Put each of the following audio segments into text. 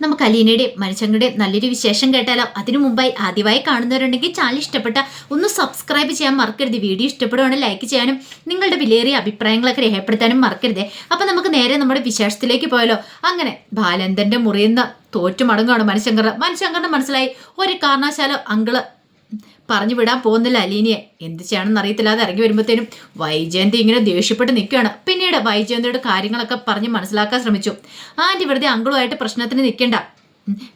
നമുക്ക് അലീനയുടെയും മനുഷ്യങ്ങളുടെയും നല്ലൊരു വിശേഷം കേട്ടാലോ? അതിനു മുമ്പായി ആദ്യമായി കാണുന്നവരുണ്ടെങ്കിൽ ചാനൽ ഇഷ്ടപ്പെട്ട ഒന്ന് സബ്സ്ക്രൈബ് ചെയ്യാൻ മറക്കരുത്. വീഡിയോ ഇഷ്ടപ്പെടുവാണെങ്കിൽ ലൈക്ക് ചെയ്യാനും നിങ്ങളുടെ വിലയേറിയ അഭിപ്രായങ്ങളൊക്കെ രേഖപ്പെടുത്താനും മറക്കരുത്. അപ്പം നമുക്ക് നേരെ നമ്മുടെ വിശേഷത്തിലേക്ക് പോയാലോ? അങ്ങനെ ബാലന്തന്റെ മുറിയുന്ന തോറ്റു മടങ്ങുകയാണ് മനുഷ്യങ്കർ മനുശങ്കറിന് മനസ്സിലായി. ഒരു കാരണവശാലോ അങ്കിൾ പറഞ്ഞു വിടാൻ പോകുന്നില്ല അലീനയെ. എന്ത് ചെയ്യണമെന്ന് അറിയത്തില്ലാതെ ഇറങ്ങി വരുമ്പോഴത്തേനും വൈജയന്തി ഇങ്ങനെ ദേഷ്യപ്പെട്ട് നിൽക്കുകയാണ്. പിന്നീട് വൈജയന്തിയുടെ കാര്യങ്ങളൊക്കെ പറഞ്ഞ് മനസ്സിലാക്കാൻ ശ്രമിച്ചു. ആന്റി വെറുതെ അങ്കിളുമായിട്ട് പ്രശ്നത്തിന് നിൽക്കണ്ട.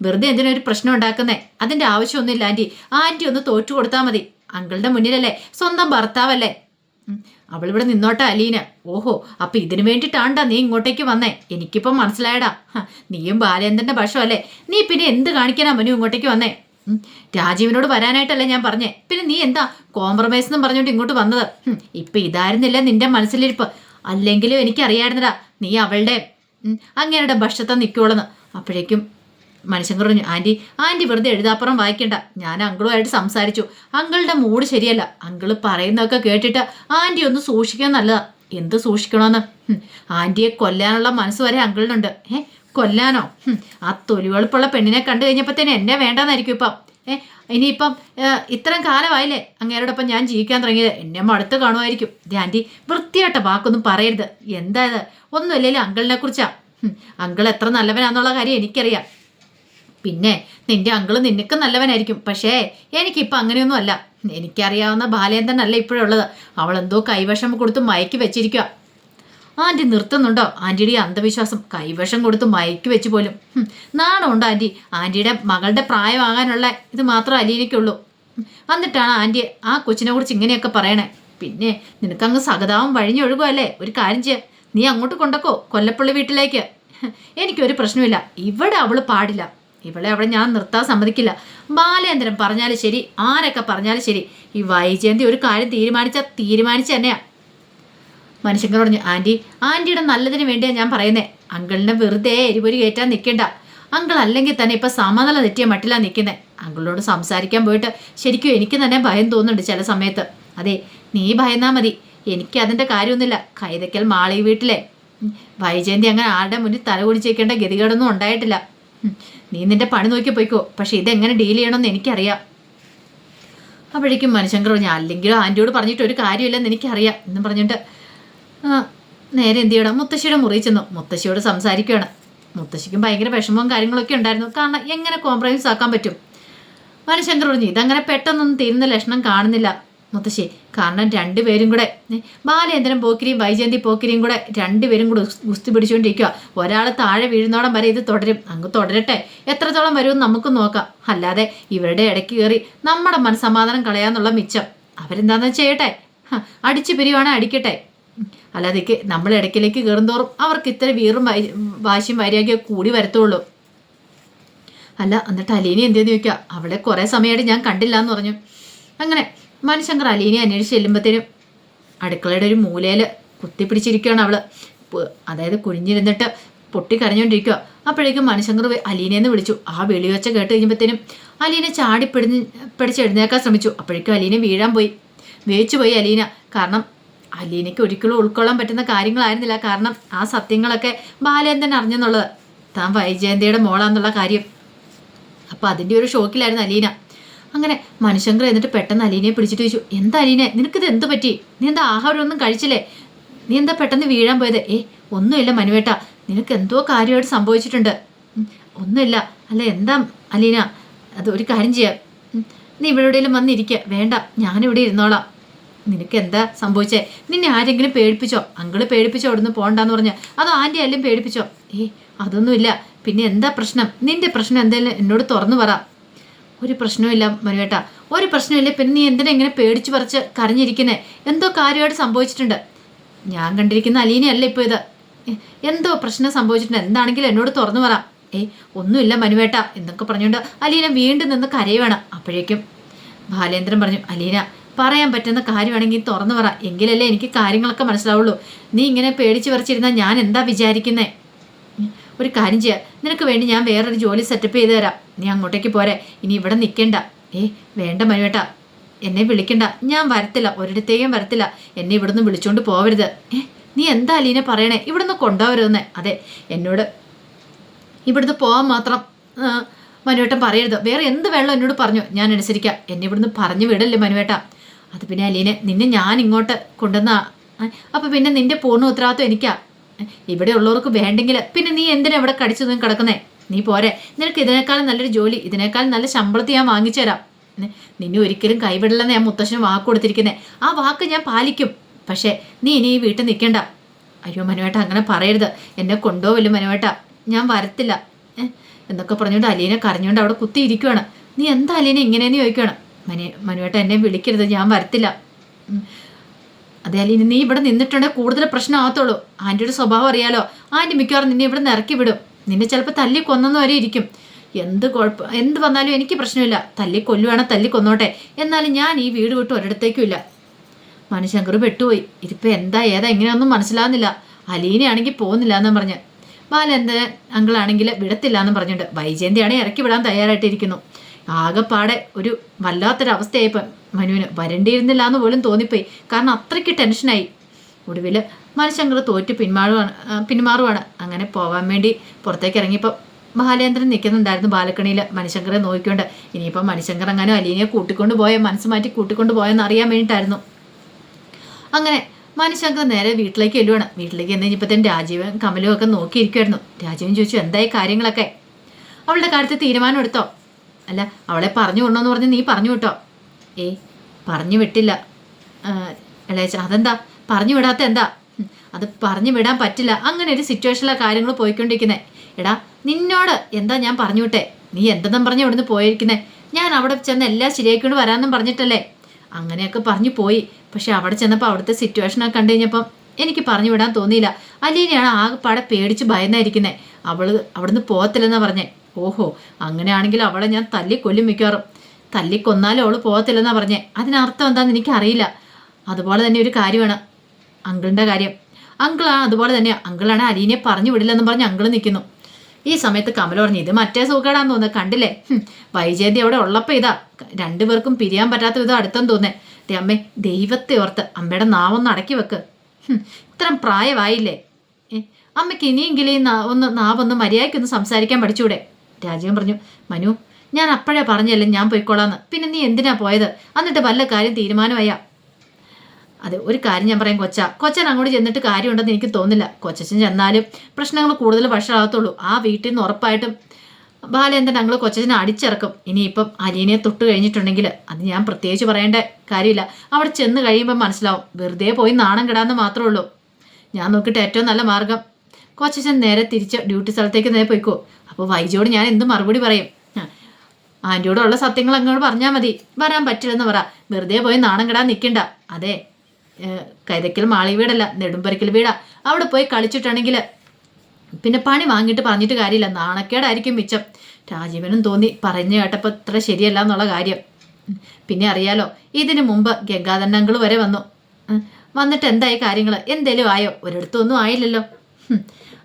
വെറുതെ എന്തിനാ ഒരു പ്രശ്നം ഉണ്ടാക്കുന്നേ? അതിന്റെ ആവശ്യമൊന്നുമില്ല ആന്റി ആന്റി ഒന്ന് തോറ്റു കൊടുത്താൽ മതി. അങ്കിളുടെ മുന്നിലല്ലേ? സ്വന്തം ഭർത്താവല്ലേ? അവളിവിടെ നിന്നോട്ടെ അലീന. ഓഹോ അപ്പൊ ഇതിനു വേണ്ടിയിട്ടാണ്ടാ നീ ഇങ്ങോട്ടേക്ക് വന്നേ? എനിക്കിപ്പം മനസ്സിലായടാ. നീയും ബാലേന്ദ്രന്റെ ഭക്ഷമല്ലേ നീ പിന്നെ എന്ത് കാണിക്കാനാ മനു ഇങ്ങോട്ടേക്ക് വന്നേ? രാജീവിനോട് വരാനായിട്ടല്ലേ ഞാൻ പറഞ്ഞേ. പിന്നെ നീ എന്താ കോംപ്രമൈസ് എന്നും പറഞ്ഞുകൊണ്ട് ഇങ്ങോട്ട് വന്നത്? ഇപ്പൊ ഇതായിരുന്നില്ല നിന്റെ മനസ്സിലിരിപ്പ്? അല്ലെങ്കിലും എനിക്കറിയായിരുന്നടാ നീ അവളുടെ അങ്ങനെയുടെ ഭക്ഷത്തെ നിൽക്കുള്ളെന്ന് അപ്പോഴേക്കും മനുഷ്യൻ പറഞ്ഞു ആന്റി ആന്റി വെറുതെ എഴുതാപ്പുറം വായിക്കണ്ട. ഞാൻ അങ്കിളുമായിട്ട് സംസാരിച്ചു. അങ്കിളുടെ മൂഡ് ശരിയല്ല. അങ്കിൾ പറയുന്നതൊക്കെ കേട്ടിട്ട് ആന്റി ഒന്ന് സൂക്ഷിക്കാൻ നല്ലതാ. എന്ത് സൂക്ഷിക്കണമെന്ന് ആന്റിയെ കൊല്ലാനുള്ള മനസ്സ് വരെ അങ്കിളിനുണ്ട്. ഏ? കൊല്ലാനോ? ആ തൊലിവെളുപ്പുള്ള പെണ്ണിനെ കണ്ടു തന്നെ എന്നെ വേണ്ടെന്നായിരിക്കും ഇപ്പം. ഏ ഇനിയിപ്പം ഇത്രയും കാലമായില്ലേ അങ്ങേരോടൊപ്പം ഞാൻ ജീവിക്കാൻ തുടങ്ങിയത്? എന്നെ മടുത്ത് കാണുമായിരിക്കും. ധ്യാന്റി വൃത്തിയായിട്ട വാക്കൊന്നും പറയരുത്. എന്താ ഇത്? അങ്കിളിനെ കുറിച്ചാ. അങ്കിൾ എത്ര നല്ലവനാന്നുള്ള കാര്യം എനിക്കറിയാം. പിന്നെ നിന്റെ അങ്കിൾ നിനക്ക് നല്ലവനായിരിക്കും. പക്ഷേ എനിക്കിപ്പോൾ അങ്ങനെയൊന്നും അല്ല എനിക്കറിയാവുന്ന ബാലേന്ദ്രനല്ല ഇപ്പോഴുള്ളത്. അവളെന്തോ കൈവശം കൊടുത്ത് മയക്കി വെച്ചിരിക്കുക ആന്റി നിർത്തുന്നുണ്ടോ? ആന്റിയുടെ അന്ധവിശ്വാസം കൈവശം കൊടുത്ത് മയക്കി വെച്ച് പോലും. നാണമുണ്ടോ ആന്റി ആന്റിയുടെ മകളുടെ പ്രായമാകാനുള്ള ഇത് മാത്രം അലീനയ്ക്കുള്ളൂ. എന്നിട്ടാണ് ആന്റി ആ കൊച്ചിനെ കുറിച്ച് ഇങ്ങനെയൊക്കെ പറയണേ. പിന്നെ നിനക്കങ്ങ് സഹതാവും വഴിഞ്ഞൊഴുകുമല്ലേ ഒരു കാര്യം ചെയ്യ. നീ അങ്ങോട്ട് കൊണ്ടക്കോ കൊല്ലപ്പള്ളി വീട്ടിലേക്ക്. എനിക്കൊരു പ്രശ്നമില്ല ഇവിടെ അവൾ പാടില്ല. ഇവളെ അവിടെ ഞാൻ നിർത്താൻ സമ്മതിക്കില്ല. ബാലേന്ദ്രൻ പറഞ്ഞാലും ശരി ആരൊക്കെ പറഞ്ഞാലും ശരി. ഈ വൈജയന്തി ഒരു കാര്യം തീരുമാനിച്ചാൽ തീരുമാനിച്ചു തന്നെയാ. മനുഷ്യങ്ങൾ പറഞ്ഞു ആന്റി ആന്റിയുടെ നല്ലതിന് വേണ്ടിയാണ് ഞാൻ പറയുന്നത് അങ്കിളിനെ വെറുതെ എരിപൊരി കയറ്റാൻ നിൽക്കണ്ട. അങ്കിൾ അല്ലെങ്കിൽ തന്നെ ഇപ്പം സമനില തെറ്റിയ മട്ടിലാണ് നിൽക്കുന്നത് അങ്കിളിനോട് സംസാരിക്കാൻ പോയിട്ട് ശരിക്കും എനിക്ക് തന്നെ ഭയം തോന്നുന്നുണ്ട് ചില സമയത്ത്. അതെ നീ ഭയന്നാ മതി. എനിക്ക് അതിന്റെ കാര്യമൊന്നുമില്ല. കൈതക്കൽ മാളി വീട്ടിലെ. വൈജയന്തി അങ്ങനെ ആരുടെ മുന്നിൽ തല കുടിച്ചേക്കേണ്ട ഗതികേടൊന്നും ഉണ്ടായിട്ടില്ല. നീ നിന്റെ പണി നോക്കി പോയിക്കോ. പക്ഷെ ഇതെങ്ങനെ ഡീൽ ചെയ്യണമെന്ന് എനിക്കറിയാം. അപ്പോഴേക്കും മനുശങ്കർ പറഞ്ഞു അല്ലെങ്കിലും ആന്റിയോട് പറഞ്ഞിട്ട് ഒരു കാര്യമില്ലെന്ന് എനിക്കറിയാം. എന്ന് പറഞ്ഞിട്ട് ആ നേരെ എന്ത് ചെയ്യണം? മുത്തശ്ശിയുടെ മുറി ചെന്നു. മുത്തശ്ശിയോട് സംസാരിക്കുകയാണ്. മുത്തശ്ശിക്കും ഭയങ്കര വിഷമവും കാര്യങ്ങളൊക്കെ ഉണ്ടായിരുന്നു. കാരണം എങ്ങനെ കോംപ്രമൈസ് ആക്കാൻ പറ്റും? മനുശങ്കർ പറഞ്ഞു ഇതങ്ങനെ പെട്ടെന്നൊന്നും തീരുന്ന ലക്ഷണം കാണുന്നില്ല മുത്തശ്ശി. കാരണം രണ്ടുപേരും കൂടെ ബാലചന്ദ്രൻ പോക്കിരിയും വൈജയന്തി പോക്കിരിയും കൂടെ രണ്ടുപേരും കൂടെ ഗുസ്തി പിടിച്ചുകൊണ്ടിരിക്കുക ഒരാൾ താഴെ വീഴുന്നോടം വരെ ഇത് തുടരും. അങ്ങ് തുടരട്ടെ. എത്രത്തോളം വരുമെന്ന് നമുക്ക് നോക്കാം. അല്ലാതെ ഇവരുടെ ഇടയ്ക്ക് കയറി നമ്മുടെ മനസ്സമാധാനം കളയാന്നുള്ള മിച്ചം. അവരെന്താണെന്ന് ചെയ്യട്ടെ? അടിച്ചു പിരിവാണെ അടിക്കട്ടെ. അല്ലാതെ നമ്മൾ ഇടയ്ക്കിലേക്ക് കയറുന്തോറും അവർക്ക് ഇത്ര വീറും വാശിയും വൈരാഗ്യം കൂടി വരത്തുള്ളൂ. അല്ല എന്നിട്ട് അലീനെ എന്തെന്ന് ചോദിക്കുക അവളെ കുറേ സമയമായിട്ട് ഞാൻ കണ്ടില്ല എന്ന് പറഞ്ഞു. അങ്ങനെ മനുശങ്കർ അലീനെ അന്വേഷിച്ച് ചെല്ലുമ്പോഴത്തേനും അടുക്കളയുടെ ഒരു മൂലയിൽ കുത്തിപ്പിടിച്ചിരിക്കുകയാണ് അവൾ. പ്- അതായത് കുനിഞ്ഞിരുന്നിട്ട് പൊട്ടി കരഞ്ഞുകൊണ്ടിരിക്കുക അപ്പോഴേക്കും മനുശങ്കർ അലീനെന്ന് വിളിച്ചു. ആ വിളി വെച്ച കേട്ട് കഴിഞ്ഞപ്പോഴത്തേനും അലീനെ ചാടി പിടിഞ്ഞ് എഴുന്നേക്കാൻ ശ്രമിച്ചു. അപ്പോഴേക്കും അലീനെ വീഴാൻ പോയി. വേച്ചു പോയി അലീന. കാരണം അലീനയ്ക്ക് ഒരിക്കലും ഉൾക്കൊള്ളാൻ പറ്റുന്ന കാര്യങ്ങളായിരുന്നില്ല. കാരണം ആ സത്യങ്ങളൊക്കെ ബാലേന്ദ്രൻ അറിഞ്ഞെന്നുള്ളത്. താൻ വൈജയന്തിയുടെ മോളാന്നുള്ള കാര്യം. അപ്പോൾ അതിന്റെ ഒരു ഷോക്കിലായിരുന്നു അലീന. അങ്ങനെ മനുശങ്കർ എന്നിട്ട് പെട്ടെന്ന് അലീനയെ പിടിച്ചിട്ട് ചോദിച്ചു എന്താ അലീനെ? നിനക്കിത് എന്ത് പറ്റി? നീ എന്താ ആഹാരമൊന്നും കഴിച്ചില്ലേ? നീ എന്താ പെട്ടെന്ന് വീഴാൻ പോയത്? ഏ ഒന്നുമില്ല മനുവേട്ട. നിനക്ക് എന്തോ കാര്യമായിട്ട് സംഭവിച്ചിട്ടുണ്ട്. ഒന്നുമില്ല. അല്ല എന്താ അലീന? അത് ഒരു കാര്യം ചെയ്യാം. നീ ഇവിടെ എവിടെയെങ്കിലും വന്നിരിക്കുക വേണ്ട ഞാനിവിടെ ഇരുന്നോളാം. നിനക്ക് എന്താ സംഭവിച്ചേ? നിന്നെ ആരെങ്കിലും പേടിപ്പിച്ചോ? അങ്കിൾ പേടിപ്പിച്ചോ അവിടുന്ന് പോകണ്ടെന്ന് പറഞ്ഞ. അതോ ആന്റി ആരെങ്കിലും പേടിപ്പിച്ചോ? ഏ അതൊന്നുമില്ല. പിന്നെ എന്താ പ്രശ്നം? നിന്റെ പ്രശ്നം എന്തായാലും എന്നോട് തുറന്നു പറ. ഒരു പ്രശ്നവുമില്ല മനുവേട്ട. ഒരു പ്രശ്നമില്ല പിന്നെ നീ എന്തിനാ ഇങ്ങനെ പേടിച്ച് പറിച്ച് കരഞ്ഞിരിക്കുന്നേ? എന്തോ കാര്യമായിട്ട് സംഭവിച്ചിട്ടുണ്ട്. ഞാൻ കണ്ടിരിക്കുന്ന അലീനയല്ല ഇപ്പോൾ ഇത്. എന്തോ പ്രശ്നം സംഭവിച്ചിട്ടുണ്ട്. എന്താണെങ്കിലും എന്നോട് തുറന്നു പറ. ഏയ് ഒന്നുമില്ല മനുവേട്ട. എന്നൊക്കെ പറഞ്ഞുകൊണ്ട് അലീന വീണ്ടും നിന്ന് കരയുവാണ്. അപ്പോഴേക്കും ബാലേന്ദ്രൻ പറഞ്ഞു അലീന പറയാൻ പറ്റുന്ന കാര്യമാണെങ്കിൽ തുറന്നു പറ. എങ്കിലല്ലേ എനിക്ക് കാര്യങ്ങളൊക്കെ മനസ്സിലാവുള്ളൂ. നീ ഇങ്ങനെ പേടിച്ച് പറിച്ചിരുന്നാൽ ഞാൻ എന്താ വിചാരിക്കുന്നേ? ഒരു കാര്യം ചെയ്യുക നിനക്ക് വേണ്ടി ഞാൻ വേറൊരു ജോലി സെറ്റപ്പ് ചെയ്തു തരാം. നീ അങ്ങോട്ടേക്ക് പോരെ. ഇനി ഇവിടെ നിൽക്കണ്ട ഏ വേണ്ട മനുവേട്ട എന്നെ വിളിക്കണ്ട. ഞാൻ വരത്തില്ല. ഒരിടത്തേക്കും വരത്തില്ല. എന്നെ ഇവിടുന്ന് വിളിച്ചുകൊണ്ട് പോവരുത്. ഏ നീ എന്താ അലീനെ പറയണേ? ഇവിടുന്ന് കൊണ്ടുപോകരുതെന്ന് അതെ എന്നോട് ഇവിടുന്ന് പോകാൻ മാത്രം മനുവേട്ടം മനുവേട്ടൻ പറയരുത്. വേറെ എന്ത് വെള്ളം എന്നോട് പറഞ്ഞു. ഞാൻ അനുസരിക്കാം. എന്നെ ഇവിടുന്ന് പറഞ്ഞു വിടല്ലേ മനുവേട്ട അത് പിന്നെ അലീനെ നിന്നെ ഞാൻ ഇങ്ങോട്ട് കൊണ്ടുവന്ന അപ്പം പിന്നെ നിന്റെ പൂർണ ഉത്തരവാദിത്വം എനിക്കാ. ഇവിടെ ഉള്ളവർക്ക് വേണ്ടെങ്കിൽ പിന്നെ നീ എന്തിനാ ഇവിടെ കടിച്ചു നിന്ന് കിടക്കുന്നേ? നീ പോരെ. നിനക്ക് ഇതിനേക്കാളും നല്ലൊരു ജോലി ഇതിനേക്കാളും നല്ല ശമ്പളത്തിൽ ഞാൻ വാങ്ങിച്ചു തരാം. നിന്നെ ഒരിക്കലും കൈവിടില്ലെന്ന് ഞാൻ മുത്തശ്ശന് വാക്ക് കൊടുത്തിരിക്കുന്നേ. ആ വാക്ക് ഞാൻ പാലിക്കും. പക്ഷേ നീ ഇനി ഈ വീട്ടിൽ നിൽക്കണ്ട. അയ്യോ മനുവേട്ട അങ്ങനെ പറയരുത്. എന്നെ കൊണ്ടുപോവില്ല മനുവേട്ട. ഞാൻ വരത്തില്ല. എന്നൊക്കെ പറഞ്ഞുകൊണ്ട് അലീനെ കരഞ്ഞുകൊണ്ട് അവിടെ കുത്തിയിരിക്കുവാണ്. നീ എന്താ അലീനെ ഇങ്ങനെയെന്ന് ചോദിക്കുകയാണ് മനു മനുവേട്ട എന്നെ വിളിക്കരുത് ഞാൻ വരത്തില്ല. അതായാലും ഇനി നീ ഇവിടെ നിന്നിട്ടുണ്ടെങ്കിൽ കൂടുതൽ പ്രശ്നമാകത്തുള്ളൂ. ആന്റിയുടെ സ്വഭാവം അറിയാലോ. ആന്റി മിക്കവാറും നിന്നെ ഇവിടെ നിന്ന് ഇറക്കി വിടും. നിന്നെ ചിലപ്പോൾ തല്ലി കൊന്നെന്ന് വരെ ഇരിക്കും. എന്ത് കുഴപ്പം എന്ത് വന്നാലും എനിക്ക് പ്രശ്നമില്ല. തല്ലി കൊല്ലുവാണെ തല്ലി കൊന്നോട്ടെ. എന്നാലും ഞാൻ ഈ വീട് വിട്ട് ഒരിടത്തേക്കും ഇല്ല. മനുശങ്കർ പെട്ടുപോയി. ഇതിപ്പോൾ എന്താ ഏതാ എങ്ങനെയൊന്നും മനസ്സിലാവുന്നില്ല. അലീനയാണെങ്കിൽ പോകുന്നില്ല എന്ന് പറഞ്ഞ്. ബാലന്ത അങ്കിളാണെങ്കിൽ വിടത്തില്ല എന്ന് പറഞ്ഞിട്ടുണ്ട് വൈജയന്തിയാണെങ്കിൽ ഇറക്കി വിടാൻ തയ്യാറായിട്ടിരിക്കുന്നു. ആകെപ്പാടെ ഒരു വല്ലാത്തൊരവസ്ഥയായിപ്പോൾ മനുവിന് വരണ്ടിയിരുന്നില്ല എന്ന് പോലും തോന്നിപ്പോയി. കാരണം അത്രയ്ക്ക് ടെൻഷനായി. ഒടുവിൽ മനുശങ്കർ തോറ്റു പിന്മാറുവാണ് പിന്മാറുവാണ്. അങ്ങനെ പോകാൻ വേണ്ടി പുറത്തേക്ക് ഇറങ്ങിയപ്പോൾ ബാലേന്ദ്രൻ നിൽക്കുന്നുണ്ടായിരുന്നു ബാലക്കണിയിൽ മനുശങ്കറെ നോക്കിക്കൊണ്ട്. ഇനിയിപ്പോൾ മനുശങ്കർ അങ്ങനെ അലീനയെ കൂട്ടിക്കൊണ്ട് പോയ? മനസ്സ് മാറ്റി കൂട്ടിക്കൊണ്ട് പോയെന്ന് അറിയാൻ വേണ്ടിയിട്ടായിരുന്നു. അങ്ങനെ മനുശങ്കർ നേരെ വീട്ടിലേക്ക് ചെല്ലുവാണ്. വീട്ടിലേക്ക് എന്ന് കഴിഞ്ഞപ്പോഴത്തേനും രാജീവൻ കമലും ഒക്കെ നോക്കിയിരിക്കുമായിരുന്നു രാജീവൻ ചോദിച്ചു എന്തായി കാര്യങ്ങളൊക്കെ? അവളുടെ കാര്യത്തിൽ തീരുമാനം എടുത്തോ? അല്ല അവളെ പറഞ്ഞു വിടണമെന്ന് പറഞ്ഞ് നീ പറഞ്ഞു വിട്ടോ. ഏ പറഞ്ഞു വിട്ടില്ല. ഇളയച്ച അതെന്താ? പറഞ്ഞു വിടാത്ത എന്താ? അത് പറഞ്ഞു വിടാൻ പറ്റില്ല. അങ്ങനെ ഒരു സിറ്റുവേഷനിലെ കാര്യങ്ങൾ പോയിക്കൊണ്ടിരിക്കുന്നത് എടാ നിന്നോട് എന്താ ഞാൻ പറഞ്ഞു വിട്ടെ? നീ എന്തെന്നും പറഞ്ഞ് ഇവിടുന്ന് പോയിരിക്കുന്നത് ഞാൻ അവിടെ ചെന്ന് എല്ലാ ശരിയാക്കിക്കൊണ്ട് വരാമെന്നും പറഞ്ഞിട്ടല്ലേ? അങ്ങനെയൊക്കെ പറഞ്ഞു പോയി. പക്ഷെ അവിടെ ചെന്നപ്പോൾ അവിടുത്തെ സിറ്റുവേഷനൊക്കെ കണ്ടു കഴിഞ്ഞപ്പം എനിക്ക് പറഞ്ഞു വിടാൻ തോന്നിയില്ല. അലീനയാണ് ആകെപ്പാടെ പേടിച്ച് ഭയന്നായിരിക്കുന്നത് അവൾ അവിടുന്ന് പോകത്തില്ലെന്നാ പറഞ്ഞേ. ഓഹോ അങ്ങനെയാണെങ്കിൽ അവളെ ഞാൻ തല്ലിക്കൊല്ലും മിക്കവാറും. തല്ലിക്കൊന്നാലും അവൾ പോകത്തില്ലെന്നാ പറഞ്ഞേ. അതിനർത്ഥം എന്താണെന്ന് എനിക്കറിയില്ല. അതുപോലെ തന്നെ ഒരു കാര്യമാണ് അങ്കിളിന്റെ കാര്യം. അങ്കിളാണ് അതുപോലെ തന്നെ. അങ്കിളാണ് അലീനെ പറഞ്ഞു വിടില്ലെന്നും പറഞ്ഞ് അങ്കിൾ നിൽക്കുന്നു ഈ സമയത്ത് കമൽ പറഞ്ഞു ഇത് മറ്റേ സൂക്കേടാന്ന് തോന്നുന്നത് കണ്ടില്ലേ? വൈജയന്തി അവിടെ ഉള്ളപ്പോൾ ഇതാ. രണ്ടുപേർക്കും പിരിയാൻ പറ്റാത്ത വിധം അടുത്തെന്ന് തോന്നേ. ദേ അമ്മേ ദൈവത്തെ ഓർത്ത് അമ്മയുടെ നാവൊന്ന് അടക്കി വെക്ക്. ഇത്രയും പ്രായമായില്ലേ? അമ്മയ്ക്ക് ഇനിയെങ്കിലും ഈ ഒന്ന് നാവൊന്ന് മര്യാദയ്ക്കൊന്ന് സംസാരിക്കാൻ പഠിച്ചൂടെ? രാജീവൻ പറഞ്ഞു മനു ഞാൻ അപ്പോഴേ പറഞ്ഞല്ലേ ഞാൻ പോയിക്കോളാന്ന്. പിന്നെ നീ എന്തിനാ പോയത്? എന്നിട്ട് വല്ല കാര്യം തീരുമാനമായ? അതെ ഒരു കാര്യം ഞാൻ പറയാം കൊച്ച. കൊച്ചൻ അങ്ങോട്ട് ചെന്നിട്ട് കാര്യമുണ്ടെന്ന് എനിക്ക് തോന്നില്ല കൊച്ചച്ഛൻ ചെന്നാലും പ്രശ്നങ്ങൾ കൂടുതൽ വഷളാകത്തുള്ളൂ. ആ വീട്ടിൽ നിന്ന് ഉറപ്പായിട്ടും ബാലേന്ദ്രൻ ഞങ്ങൾ കൊച്ചച്ഛനെ അടിച്ചിറക്കും. ഇനിയിപ്പം അലീനെ തൊട്ട് കഴിഞ്ഞിട്ടുണ്ടെങ്കിൽ അത് ഞാൻ പ്രത്യേകിച്ച് പറയേണ്ട കാര്യമില്ല. അവിടെ ചെന്ന് കഴിയുമ്പോൾ മനസ്സിലാവും. വെറുതെ പോയി നാണം കിടാന്ന് മാത്രമേ ഉള്ളൂ. ഞാൻ നോക്കിയിട്ട് ഏറ്റവും നല്ല മാർഗം കൊച്ചച്ഛൻ നേരെ തിരിച്ച് ഡ്യൂട്ടി സ്ഥലത്തേക്ക് നേരെ പോയിക്കോ. അപ്പോൾ വൈജിയോട് ഞാൻ എന്ത് മറുപടി പറയും? ആന്റിയോടുള്ള സത്യങ്ങൾ അങ്ങോട്ട് പറഞ്ഞാൽ മതി. വരാൻ പറ്റില്ലെന്ന് പറ. വെറുതെ പോയി നാണം കിടാൻ നിൽക്കണ്ട അതെ കൈതയ്ക്കൽ മാളി വീടല്ല നെടുമ്പരക്കൽ വീടാ. അവിടെ പോയി കളിച്ചിട്ടാണെങ്കിൽ പിന്നെ പണി വാങ്ങിയിട്ട് പറഞ്ഞിട്ട് കാര്യമില്ല. നാണക്കേടായിരിക്കും മിച്ചം. രാജീവനും തോന്നി പറഞ്ഞു കേട്ടപ്പോൾ ഇത്ര ശരിയല്ല എന്നുള്ള കാര്യം. പിന്നെ അറിയാലോ ഇതിനു മുമ്പ് ഗംഗാധരനങ്കിൾ വരെ വന്നു. വന്നിട്ട് എന്തായി കാര്യങ്ങൾ എന്തേലും ആയോ? ഒരിടത്തൊന്നും ആയില്ലല്ലോ.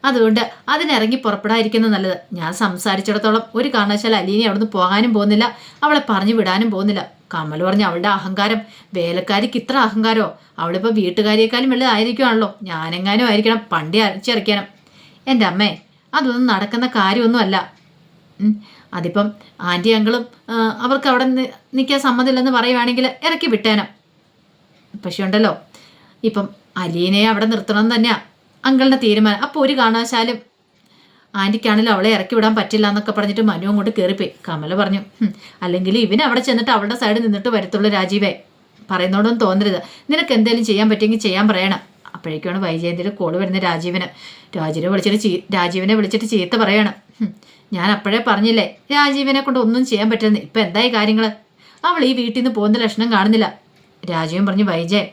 അതുകൊണ്ട് അതിനിറങ്ങി പുറപ്പെടാതിരിക്കുന്നത് നല്ലത്. ഞാൻ സംസാരിച്ചിടത്തോളം ഒരു കാരണവശാൽ അലീനെ അവിടുന്ന് പോകാനും പോകുന്നില്ല. അവളെ പറഞ്ഞു വിടാനും പോകുന്നില്ല. കമൽ പറഞ്ഞ അവളുടെ അഹങ്കാരം. വേലക്കാരിക്ക് ഇത്ര അഹങ്കാരമോ അവളിപ്പോൾ വീട്ടുകാരിയേക്കാളും വലുതായിരിക്കുവാണല്ലോ ഞാനെങ്ങാനും ആയിരിക്കണം. പണ്ടേ അരച്ചിറക്കണം എന്റെ അമ്മേ അതൊന്നും നടക്കുന്ന കാര്യമൊന്നുമല്ല. അതിപ്പം ആന്റി അങ്കിളും അവർക്ക് അവിടെ നിൽക്കാൻ സമ്മതമില്ലെന്ന് പറയുവാണെങ്കിൽ ഇറക്കി വിട്ടേനം. പക്ഷേ ഉണ്ടല്ലോ. ഇപ്പം അലീനയെ അവിടെ നിർത്തണം തന്നെയാ. അങ്കിളിന്റെ തീരുമാനം. അപ്പോൾ ഒരു കാരണവശാലും ആന്റിക്കാണെങ്കിലും അവളെ ഇറക്കി വിടാൻ പറ്റില്ല എന്നൊക്കെ പറഞ്ഞിട്ട് മനു അങ്ങോട്ട് കയറിപ്പോയി കമല പറഞ്ഞു അല്ലെങ്കിൽ ഇവൻ അവിടെ ചെന്നിട്ട് അവളുടെ സൈഡിൽ നിന്നിട്ട് വരത്തുള്ളൂ രാജീവേ. പറയുന്നോടൊന്നും തോന്നരുത്. നിനക്ക് എന്തെങ്കിലും ചെയ്യാൻ പറ്റുമെങ്കിൽ ചെയ്യാൻ പറയണം. അപ്പോഴേക്കാണ് വൈജയന്തിയുടെ കോൾ വരുന്ന രാജീവന്. രാജീവിനെ വിളിച്ചിട്ട് ചീ രാജീവനെ വിളിച്ചിട്ട് ചീത്ത പറയണം. ഞാൻ അപ്പോഴേ പറഞ്ഞില്ലേ രാജീവനെ കൊണ്ട് ഒന്നും ചെയ്യാൻ പറ്റുന്നില്ല ഇപ്പം എന്തായി കാര്യങ്ങൾ അവൾ ഈ വീട്ടിൽ നിന്ന് പോകുന്ന ലക്ഷണം കാണുന്നില്ല. രാജീവൻ പറഞ്ഞു വൈജയൻ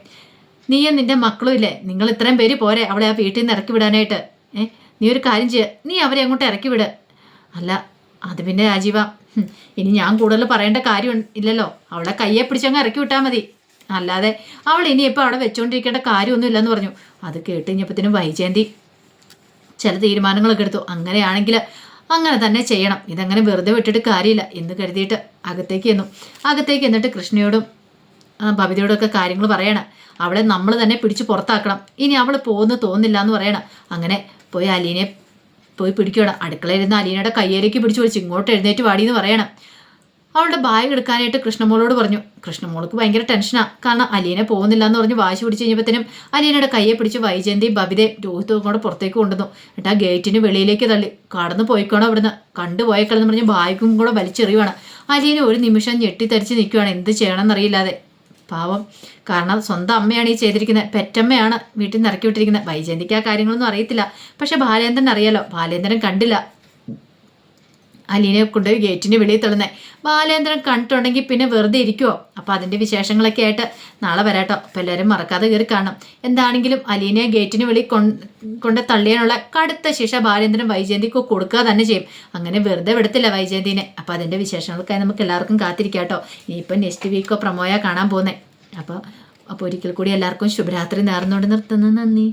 നീയും നിന്റെ മക്കളും ഇല്ലേ? നിങ്ങൾ ഇത്രയും പേര് പോരെ അവളെ ആ വീട്ടിൽ നിന്ന് ഇറക്കി വിടാനായിട്ട്. ഏ നീ ഒരു കാര്യം ചെയ്യുക നീ അവരെ അങ്ങോട്ട് ഇറക്കി വിട്. അല്ല അത് പിന്നെ രാജീവ ഇനി ഞാൻ കൂടുതൽ പറയേണ്ട കാര്യം ഇല്ലല്ലോ. അവളെ കയ്യെ പിടിച്ചങ്ങ് ഇറക്കി വിട്ടാൽ മതി. അല്ലാതെ അവൾ ഇനിയിപ്പോൾ അവിടെ വെച്ചുകൊണ്ടിരിക്കേണ്ട കാര്യമൊന്നും ഇല്ലെന്ന് പറഞ്ഞു. അത് കേട്ട് കഴിഞ്ഞപ്പോഴത്തേനും വൈജയന്തി ചില തീരുമാനങ്ങളൊക്കെ എടുത്തു. അങ്ങനെയാണെങ്കിൽ അങ്ങനെ തന്നെ ചെയ്യണം. ഇതങ്ങനെ വെറുതെ വിട്ടിട്ട് കാര്യമില്ല എന്ന് കരുതിയിട്ട് അകത്തേക്ക് ചെന്നു. അകത്തേക്ക് എന്നിട്ട് കൃഷ്ണയോടും ബബിതയോടും കാര്യങ്ങൾ പറയണം. അവളെ നമ്മൾ തന്നെ പിടിച്ച് പുറത്താക്കണം. ഇനി അവൾ പോകുന്നു തോന്നില്ല എന്ന് പറയണം. അങ്ങനെ പോയി അലീനെ പോയി പിടിക്കണം അടുക്കളയിരുന്ന് അലീനയുടെ കയ്യേലേക്ക് പിടിച്ച് വിളിച്ച് ഇങ്ങോട്ട് എഴുന്നേറ്റ് വാടി എന്ന് പറയണം. അവളുടെ ബാഗ് എടുക്കാനായിട്ട് കൃഷ്ണമോളോട് പറഞ്ഞു. കൃഷ്ണമോൾക്ക് ഭയങ്കര ടെൻഷനാണ് കാരണം അലീനെ പോകുന്നില്ല എന്ന് പറഞ്ഞ് വാശി പിടിച്ച് കഴിഞ്ഞപ്പോഴത്തേനും അലീനയുടെ കയ്യെ പിടിച്ച് വൈജയന്തി ബബിതെ രോഹിത്തും കൂടെ പുറത്തേക്ക് കൊണ്ടുവന്നു. എന്നിട്ട് ആ ഗേറ്റിന് വെളിയിലേക്ക് തള്ളി. കടന്നു പോയിക്കോണം ഇവിടുന്ന് കണ്ടുപോയേക്കളെന്ന് പറഞ്ഞ് ബാഗും കൂടെ വലിച്ചെറിയുവാണ്. അലീന ഒരു നിമിഷം ഞെട്ടിത്തരിച്ച് നിൽക്കുവാണ്. എന്ത് ചെയ്യണമെന്നറിയില്ലാതെ. പാവം. കാരണം സ്വന്തം അമ്മയാണ് ഈ ചെയ്തിരിക്കുന്നത്. പെറ്റമ്മയാണ് വീട്ടിൽ നിന്ന് ഇറക്കി വിട്ടിരിക്കുന്നത്. വൈജയന്തിക്ക് ആ കാര്യങ്ങളൊന്നും അറിയത്തില്ല. പക്ഷേ ബാലേന്ദ്രൻ അറിയാലോ? ബാലേന്ദ്രൻ കണ്ടില്ല. അലീനെ കൊണ്ടുപോയി ഗേറ്റിന് വെളിയിൽ തള്ളുന്നേ. ബാലേന്ദ്രൻ കണ്ടിട്ടുണ്ടെങ്കിൽ പിന്നെ വെറുതെ ഇരിക്കുമോ അപ്പോൾ അതിന്റെ വിശേഷങ്ങളൊക്കെ ആയിട്ട് നാളെ വരാട്ടോ. അപ്പോൾ എല്ലാവരും മറക്കാതെ കയറി കാണും എന്താണെങ്കിലും അലീനെ ഗേറ്റിന് വെളി കൊണ്ട് തള്ളിയാനുള്ള കടുത്ത ശിക്ഷ ബാലേന്ദ്രൻ വൈജയന്തിക്ക് കൊടുക്കുക തന്നെ ചെയ്യും. അങ്ങനെ വെറുതെ വിടത്തില്ല വൈജയന്തിനെ. അപ്പോൾ അതിന്റെ വിശേഷങ്ങൾക്കായി നമുക്ക് എല്ലാവർക്കും കാത്തിരിക്കാട്ടോ. ഇനിയിപ്പോൾ നെക്സ്റ്റ് വീക്കോ പ്രമോയ കാണാൻ പോകുന്നത് അപ്പോൾ അപ്പോൾ ഒരിക്കൽ കൂടി എല്ലാവർക്കും ശുഭരാത്രി നേർന്നുകൊണ്ട് നിർത്തുന്നു. നന്ദി.